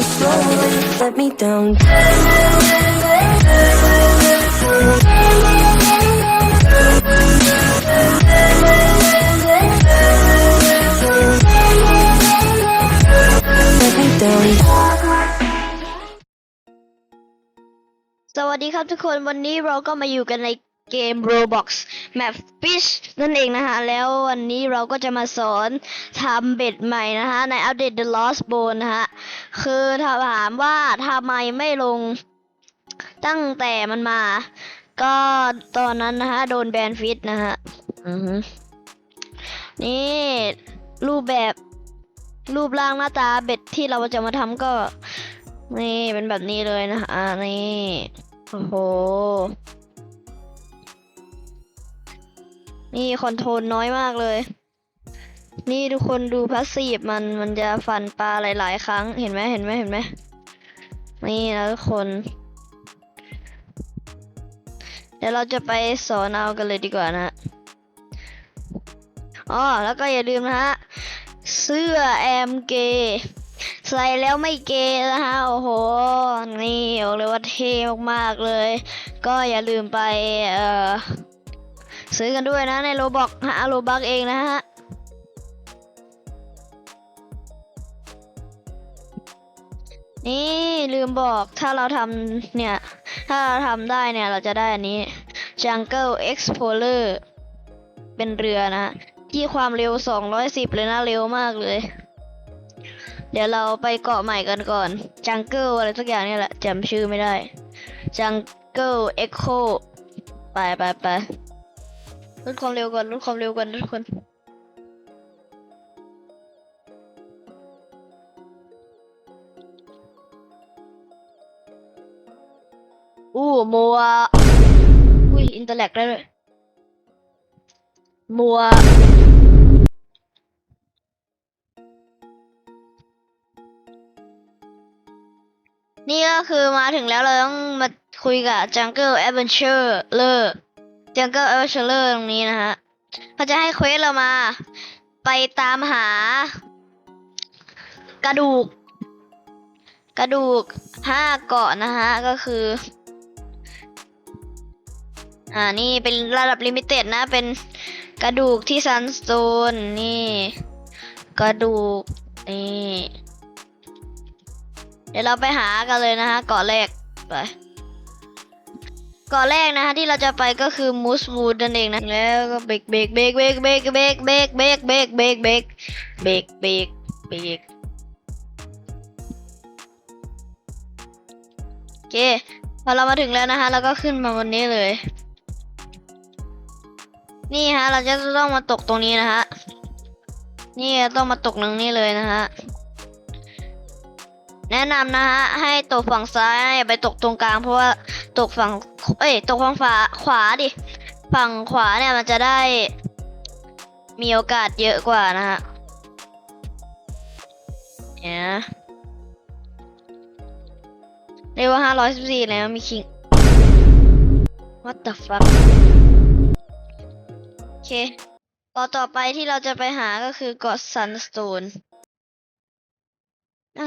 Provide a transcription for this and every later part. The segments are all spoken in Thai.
down slowly, Let me down. สวัสดีครับทุกคนวันนี้เราก็มาอยู่กันใน เกม Roblox Map Fish นั่นเองนะฮะแล้ววันนี้เราก็จะมาสอนทำเบ็ดใหม่นะฮะในอัปเดต The Lost Bone นะฮะคือถามว่าทำไมไม่ลงตั้งแต่มันมา ก็ตอนนั้นนะฮะโดนแบนฟิตนะฮะนี่รูปแบบรูปร่างหน้าตาเบ็ดที่เราจะมาทำก็ นี่เป็นแบบนี้เลยนะฮะนี่ โอ้โห นี่คอนโทรลน้อยมากเลย นี่ทุกคนดูพาสซีฟมันมันจะฟันปลาหลาย ๆ ครั้งเห็นไหมเห็นไหมเห็นไหมนี่นะทุกคน เดี๋ยวเราจะไปสอนเอากันเลยดีกว่านะอ๋อแล้วก็อย่าลืมนะฮะ เสื้อแอมเกย์ใส่แล้วไม่เกย์นะฮะ โอ้โห นี่บอกเลยว่าเท่มากๆเลย ก็อย่าลืมไป เอ่อ ซื้อกันด้วยนะในโลบอกหาโลบักเองนะฮะนี่ลืมบอกถ้าเราทำเนี่ย ถ้าเราทำได้เนี่ย เราจะได้อันนี้ Jungle Explorer เป็นเรือนะที่ความเร็ว 210 เลยนะ เร็วมากเลย เดี๋ยวเราไปเกาะใหม่กันก่อน Jungle อะไรสักอย่างนี่แหละจำชื่อไม่ได้ Jungle Echo ไปไปไป ลดความเร็วก่อนลดความเร็วก่อนทุกคนอู้มัวอุ้ยอินเตอร์แลกได้เลยมัวนี่ก็คือมาถึงแล้วเราต้องมาคุยกับ Jungle Adventure เลอ Jungle Adventure ตรงนี้นะฮะเขาจะให้เควสเรามา ไปตามหา กระดูก กระดูกห้าเกาะนะฮะ ก็คือ อ่านี่เป็นระดับลิมิเต็ดนะ เป็นกระดูกที่ซันสโตนนี่ กระดูก นี่ เดี๋ยวเราไปหากันเลยนะฮะเกาะแรกไป กาะแรกนะฮะที่เราจะไปก็คือมูสวูดนั่นเองนะแล้วก็เบรกเบรกเบรกเบรกเบรกเบรกเบรกเบรกเบรกเบรกเบรกเบรกเบรกเบรกโอเคพอเรามาถึงแล้วนะฮะเราก็ขึ้นมาบนนี้เลย นี่ฮะเราจะต้องมาตกตรงนี้นะฮะนี่ต้องมาตกตรงนี้เลยนะฮะแนะนำนะฮะให้ตกฝั่งซ้ายอย่าไปตกตรงกลางเพราะว่า ตกฝั่งเอ้ยตกฝั่งฝาขวาดิ ฝั่งขวาเนี่ยมันจะได้ มีโอกาสเยอะกว่านะฮะเนี่ยเรียกว่าห้าร้อยสิบสี่แล้วมีคิง what the fuck โอเคเกาะต่อไปที่เราจะไปหาก็คือเกาะซันสโตน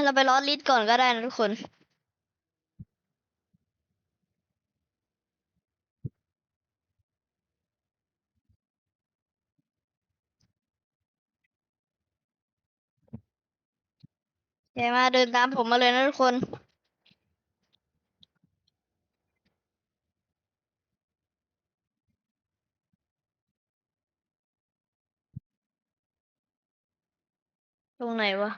เราไปลอดลิสก่อนก็ได้นะทุกคน เดี๋ยวมาเดินตามผมมาเลยนะทุกคน ตรงไหนวะ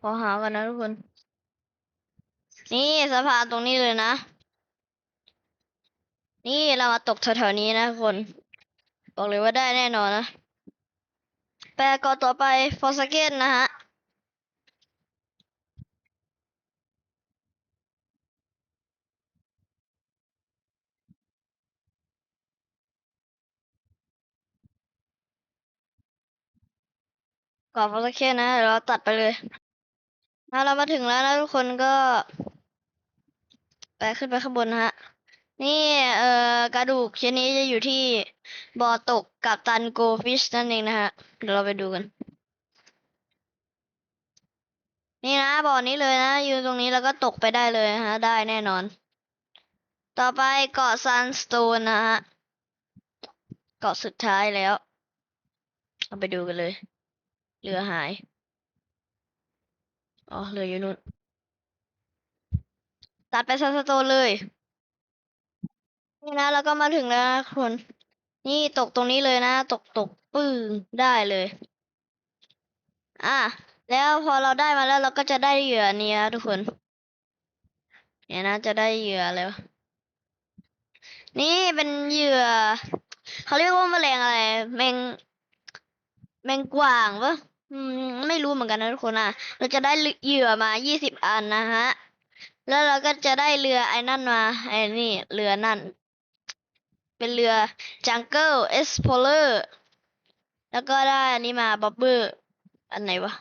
ขอหากันนะทุกคน นี่สะพานตรงนี้เลยนะ นี่เรามาตกแถวๆนี้นะคน บอกเลยว่าได้แน่นอนนะ แปลก่อนต่อไปฟอร์สเกนนะฮะ ก่อนฟอร์สเกนนะเดี๋ยวเราตัดไปเลยถ้าเรามาถึงแล้วนะทุกคนก็ไปขึ้นไปข้างบนนะฮะ นี่เอ่อกระดูกชิ้นนี้จะอยู่ที่บ่อตกกับตันโกฟิชนั่นเองนะฮะ เดี๋ยวเราไปดูกัน นี่นะบ่อนี้เลยนะยืนตรงนี้แล้วก็ตกไปได้เลยฮะ ได้แน่นอน ต่อไปเกาะซันสโตนนะฮะ เกาะสุดท้ายแล้วเอาไปดูกันเลย เรือหาย อ๋อเรืออยู่นู่น ตัดไปซัสโตเลย นี่นะแล้วก็มาถึงแล้วนะคน นี่ตกตรงนี้เลยนะ ตกตกปึ้งได้เลย อะ แล้วพอเราได้มาแล้วเราก็จะได้เหยื่อนี้ยทุกคน เนี่ยนะจะได้เหยื่อแล้ว นี่เป็นเหยื่อ เขาเรียกว่าแมลงอะไร แมงแมงกวางปะ อืมไม่รู้เหมือนกันนะทุกคนอะ เราจะได้เหยื่อมายี่สิบอันนะฮะ แล้วเราก็จะได้เรือไอ้นั่นมาไอ้นี่เรือนั่น เป็นเรือ Jungle Explorer แล้วก็ได้อันนี้มา Bobber อันไหนวะ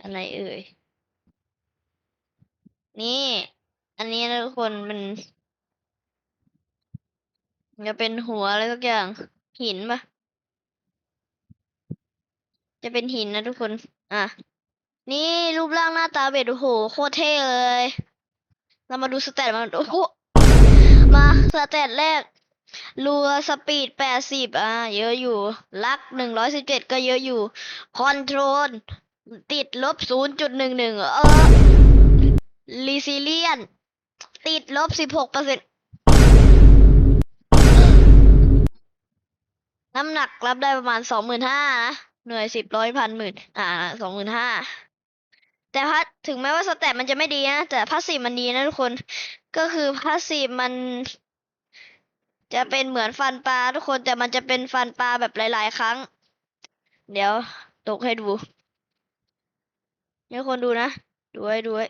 อันไหนเอ่ย นี่ อันนี้นะทุกคนมันจะเป็นหัวอะไรสักอย่างหินปะ จะเป็นหินนะทุกคน อะ นี่รูปร่างหน้าตาเบ็ดโอ้โห โคตรเท่เลย เรามาดูสเตตมันโอ้โหมาสเตตแรกรัวสปีดแปดสิบอะ เยอะอยู่ ลักหนึ่งร้อยสิบเจ็ดก็เยอะอยู่ คอนโทรล ติดลบศูนย์จุดหนึ่งหนึ่งเออรีซิเลียน ติดลบสิบหกเปอร์เซ็นต์น้ำหนักรับได้ประมาณสองหมื่นห้านะ หน่วยสิบร้อยพันหมื่นอ่าสองหมื่นห้าแต่พัดถึงแม้ว่าสแตทมันจะไม่ดีนะแต่พาสซีมันดีนะทุกคน ก็คือพาสซีมัน จะเป็นเหมือนฟันปลาทุกคนแต่มันจะเป็นฟันปลาแบบหลาย ๆ ครั้ง เดี๋ยวตกให้ดูให้คนดูนะดูไว้ดูไว้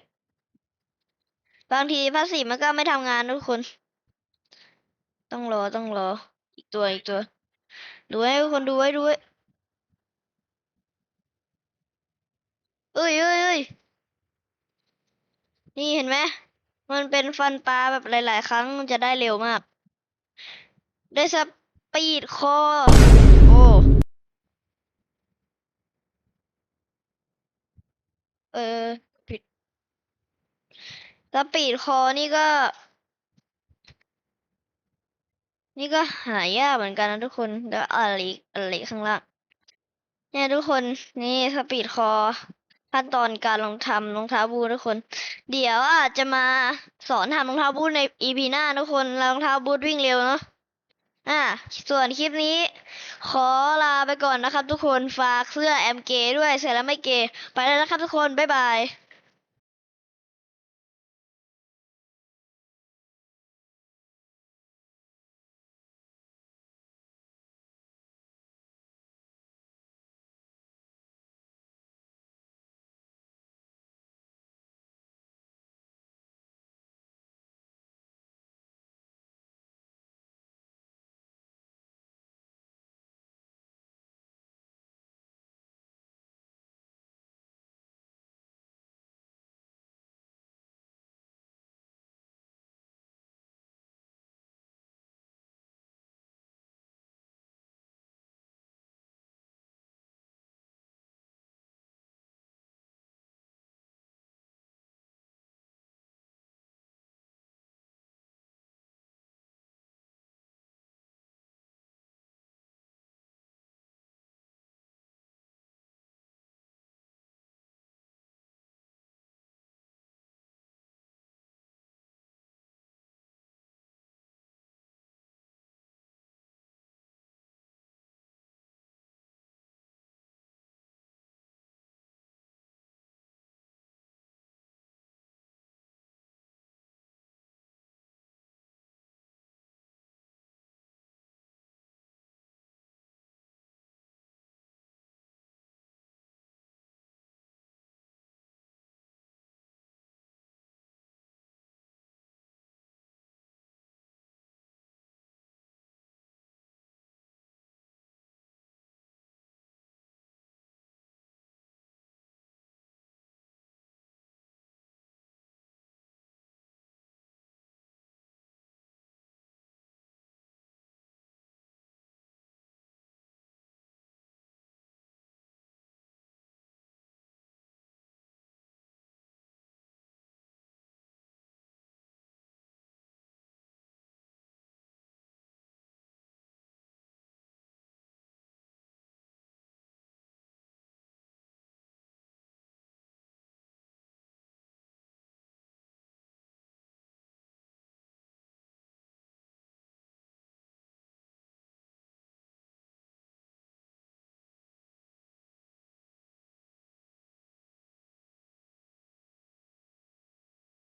บางทีพาสซีมันก็ไม่ทำงานทุกคน ต้องรอต้องรอ อีกตัวอีกตัว ดูให้ทุกคนดูไว้ดูไว้ อ้ยเอ้ยเอ้ยนี่เห็นไหมมันเป็นฟันปลาแบบหลาย ๆ ครั้งจะได้เร็วมาก ได้สปีดคอ โอ้ เออผิดสปีดคอนี่ก็ นี่ก็หายากเหมือนกันนะทุกคน แล้วอะไรอีอะไรอีข้างล่างเนี่ยทุกคน นี่สปีดคอ ขั้นตอนการลองทำรองเท้าบูททุกคน เดี๋ยวอาจจะมาสอนทำรองเท้าบูทในอีพีหน้าทุกคนรองเท้าบูทวิ่งเร็วเนาะอ่า ส่วนคลิปนี้ ขอลาไปก่อนนะครับทุกคนฝากเสื้อแอมเกด้วยเสร็จแล้วไม่เก ไปแล้วนะครับทุกคน บ๊ายบาย